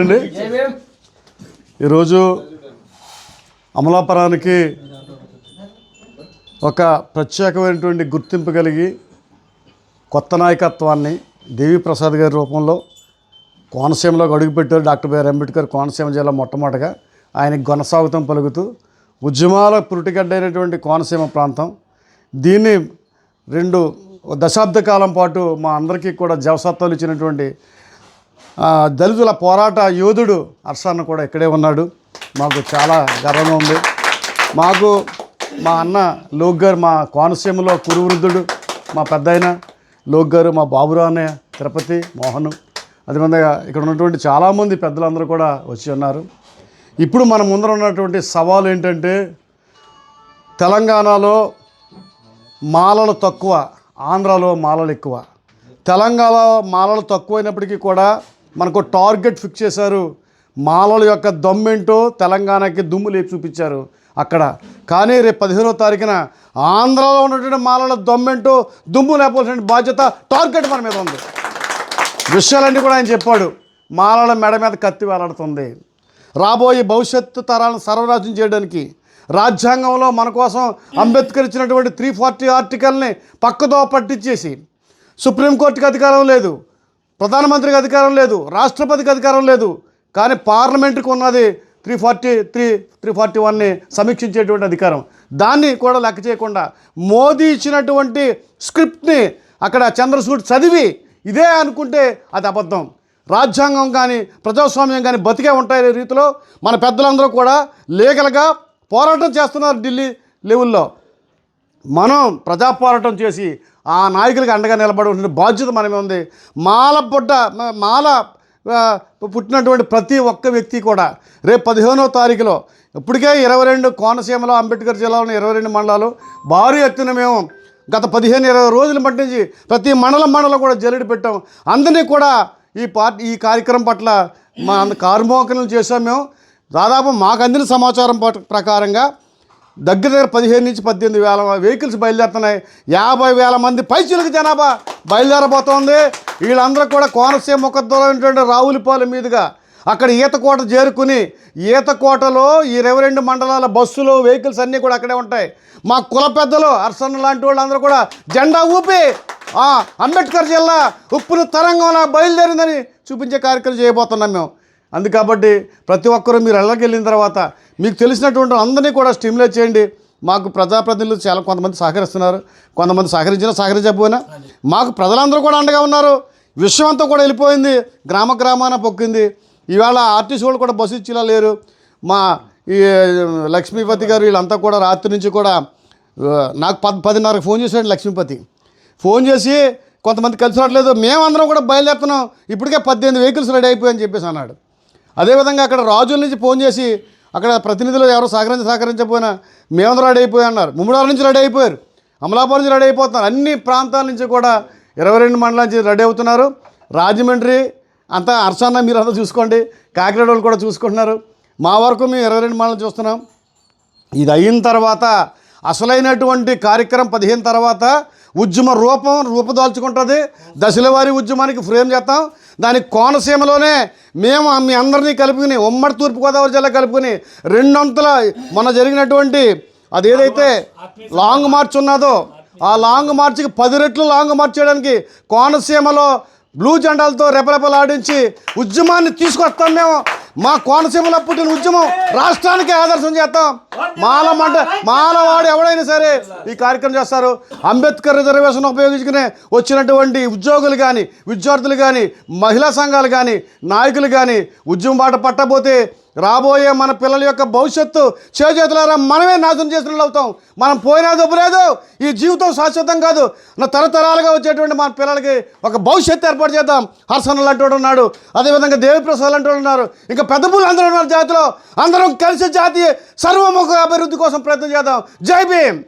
అండి ఈరోజు అమలాపురానికి ఒక ప్రత్యేకమైనటువంటి గుర్తింపు కలిగి కొత్త నాయకత్వాన్ని దేవి ప్రసాద్ గారి రూపంలో కోనసీమలోకి అడుగుపెట్టారు డాక్టర్ బిఆర్ అంబేద్కర్ కోనసీమ జిల్లా మొట్టమొదటిగా. ఆయనకి కొనసాగుతం పలుకుతూ ఉద్యమాల పురుటిగడ్డైనటువంటి కోనసీమ ప్రాంతం. దీన్ని రెండు దశాబ్ద కాలం పాటు మా అందరికీ కూడా జవసత్వాలు ఇచ్చినటువంటి దళితుల పోరాట యోధుడు హర్షన్న కూడా ఇక్కడే ఉన్నాడు. మాకు చాలా గర్వంగా ఉంది. మాకు మా అన్న లోక్ గారు మా కోనసీమలో కురువృద్ధుడు మా పెద్ద ఆయన లోక్ గారు మా బాబురావు అన్నయ్య తిరుపతి మోహన్. అదేవిధంగా ఇక్కడ ఉన్నటువంటి చాలామంది పెద్దలందరూ కూడా వచ్చి ఉన్నారు. ఇప్పుడు మన ముందర ఉన్నటువంటి సవాలు ఏంటంటే తెలంగాణలో మాలలు తక్కువ ఆంధ్రాలో మాలలు ఎక్కువ. తెలంగాణలో మాలలు తక్కువైనప్పటికీ కూడా మనకు టార్గెట్ ఫిక్స్ చేశారు. మాలల యొక్క దమ్మేంటో తెలంగాణకి దుమ్ము లేపి చూపించారు అక్కడ. కానీ రేపు పదిహేనో తారీఖున ఆంధ్రాలో ఉన్నటువంటి మాలల దమ్మేంటో దుమ్ము లేపాల్సిన బాధ్యత టార్గెట్ మన మీద ఉంది. విషయాలన్నీ కూడా ఆయన చెప్పాడు. మాలల మెడ మీద కత్తి వేలాడుతుంది. రాబోయే భవిష్యత్తు తరాలను సర్వనాశనం చేయడానికి రాజ్యాంగంలో మన కోసం అంబేద్కర్ ఇచ్చినటువంటి త్రీ ఫార్టీ ఆర్టికల్ని పక్కదో పట్టించేసి సుప్రీంకోర్టుకి అధికారం లేదు. ప్రధానమంత్రికి అధికారం లేదు రాష్ట్రపతికి అధికారం లేదు కానీ పార్లమెంటుకు ఉన్నది three forty three three forty వన్ని సమీక్షించేటువంటి అధికారం. దాన్ని కూడా లెక్క చేయకుండా మోదీ ఇచ్చినటువంటి స్క్రిప్ట్ని అక్కడ చంద్రచూడ్ చదివి ఇదే అనుకుంటే అది అబద్ధం. రాజ్యాంగం కానీ ప్రజాస్వామ్యం కానీ బతికే ఉంటాయి రీతిలో మన పెద్దలందరూ కూడా లీగల్గా పోరాటం చేస్తున్నారు ఢిల్లీ లెవెల్లో. మనం ప్రజా పోరాటం చేసి ఆ నాయకులకి అండగా నిలబడే బాధ్యత మనమే ఉంది. మాల పుట్ట మాల పుట్టినటువంటి ప్రతి ఒక్క వ్యక్తి కూడా రేపు పదిహేనో తారీఖులో ఇప్పటికే ఇరవై రెండు కోనసీమలో అంబేద్కర్ జిల్లాలో ఇరవై రెండు మండలాలు భారీ ఎత్తున మేము గత పదిహేను ఇరవై రోజుల పట్టించి ప్రతి మండలం మండలం కూడా జల్లెడ పెట్టాం. అందరినీ కూడా ఈ పార్టీ ఈ కార్యక్రమం పట్ల మా అంద కార్మోకలను చేసాం మేము. దాదాపు మాకు అందిన సమాచారం ప్రకారంగా దగ్గర దగ్గర పదిహేను నుంచి పద్దెనిమిది వేల వెహికల్స్ బయలుదేరుతున్నాయి. యాభై వేల మంది పైచులకు జనాభా బయలుదేరబోతోంది. వీళ్ళందరూ కూడా కోనసీమ ముఖద్వారమైనటువంటి రావులపాలెం మీదుగా అక్కడ ఈతకోట చేరుకుని ఈతకోటలో ఈ ఇరవై రెండు మండలాల బస్సులు వెహికల్స్ అన్నీ కూడా అక్కడే ఉంటాయి. మా కుల పెద్దలు అర్సన్న లాంటి వాళ్ళందరూ కూడా జెండా ఊపి అంబేద్కర్ జిల్లా ఉప్పును తరంగంలో బయలుదేరిందని చూపించే కార్యక్రమం చేయబోతున్నాం మేము. అందుకాబట్టి ప్రతి ఒక్కరూ మీరు ఇళ్ళకి వెళ్ళిన తర్వాత మీకు తెలిసినటువంటి అందరినీ కూడా స్టిమ్యులేట్ చేయండి. మాకు ప్రజాప్రతినిధులు చాలా కొంతమంది సహకరిస్తున్నారు. కొంతమంది సహకరించినా సహకరించకపోయినా మాకు ప్రజలందరూ కూడా అండగా ఉన్నారు. విషయం అంతా కూడా వెళ్ళిపోయింది. గ్రామ గ్రామాన పొక్కింది. ఇవాళ ఆర్టీసీ వాళ్ళు కూడా బస్సు ఇచ్చేలా లేరు. మా ఈ లక్ష్మీపతి గారు వీళ్ళంతా కూడా రాత్రి నుంచి కూడా నాకు పది పదిన్నరకు ఫోన్ చేశాడు లక్ష్మీపతి. ఫోన్ చేసి కొంతమంది కలిసి రావట్లేదు. మేమందరం కూడా బయలుదేరుతున్నాం. ఇప్పటికే పద్దెనిమిది వెహికల్స్ రెడీ అయిపోయాయని చెప్పేసి అన్నాడు. అదేవిధంగా అక్కడ రాజుల నుంచి ఫోన్ చేసి అక్కడ ప్రతినిధులు ఎవరు సహకరించి సహకరించకపోయినా మేమందరూ రెడీ అయిపోయి అన్నారు. ముమ్మడాల నుంచి రెడీ అయిపోయారు. అమలాపురం నుంచి రెడీ అయిపోతున్నారు. అన్ని ప్రాంతాల నుంచి కూడా ఇరవై రెండు మండలాల నుంచి రెడీ అవుతున్నారు. రాజమండ్రి అంతా అర్సాన్న మీరు అంతా చూసుకోండి. కాకినాడ వాళ్ళు కూడా చూసుకుంటున్నారు. మా వరకు మేము ఇరవై రెండు మండలం చూస్తున్నాం. ఇది అయిన తర్వాత అసలైనటువంటి కార్యక్రమం పదిహేను తర్వాత ఉద్యమ రూపం రూపుదాల్చుకుంటుంది. దశల వారి ఉద్యమానికి ఫ్రేమ్ చేస్తాం. దానికి కోనసీమలోనే మేము మీ అందరినీ కలుపుకుని ఉమ్మడి తూర్పుగోదావరి జిల్లా కలుపుకుని రెండొంతుల మొన్న జరిగినటువంటి అది ఏదైతే లాంగ్ మార్చ్ ఉన్నదో ఆ లాంగ్ మార్చ్కి పది రెట్లు లాంగ్ మార్చ్ చేయడానికి కోనసీమలో బ్లూ జెండాలతో రెపరెపలాడించి ఉద్యమాన్ని తీసుకొస్తాం మేము. మా కోనసీమలో పుట్టిన ఉద్యమం రాష్ట్రానికి ఆదర్శం చేస్తాం. మాల మంట మాలవాడు ఎవడైనా సరే ఈ కార్యక్రమం చేస్తారు. అంబేద్కర్ రిజర్వేషన్ ఉపయోగించుకునే వచ్చినటువంటి ఉద్యోగులు కానీ విద్యార్థులు కానీ మహిళా సంఘాలు కానీ నాయకులు కానీ ఉద్యమం బాట పట్టబోతే రాబోయే మన పిల్లల యొక్క భవిష్యత్తు చేజేతులారా మనమే నాశనం చేసిన వాళ్ళు అవుతాం. మనం పోయినా లేదు. ఈ జీవితం శాశ్వతం కాదు. నా తరతరాలుగా వచ్చేటువంటి మన పిల్లలకి ఒక భవిష్యత్తు ఏర్పాటు చేద్దాం. హర్సన్ లాంటి వాడు ఉన్నాడు. అదేవిధంగా దేవిప్రసాద్ లాంటి వాడు ఉన్నారు. ఇంకా పెద్ద పూలు అందరూ ఉన్నారు జాతిలో. అందరం కలిసి జాతి సర్వముఖ అభివృద్ధి కోసం ప్రయత్నం చేద్దాం. జై భీమ్.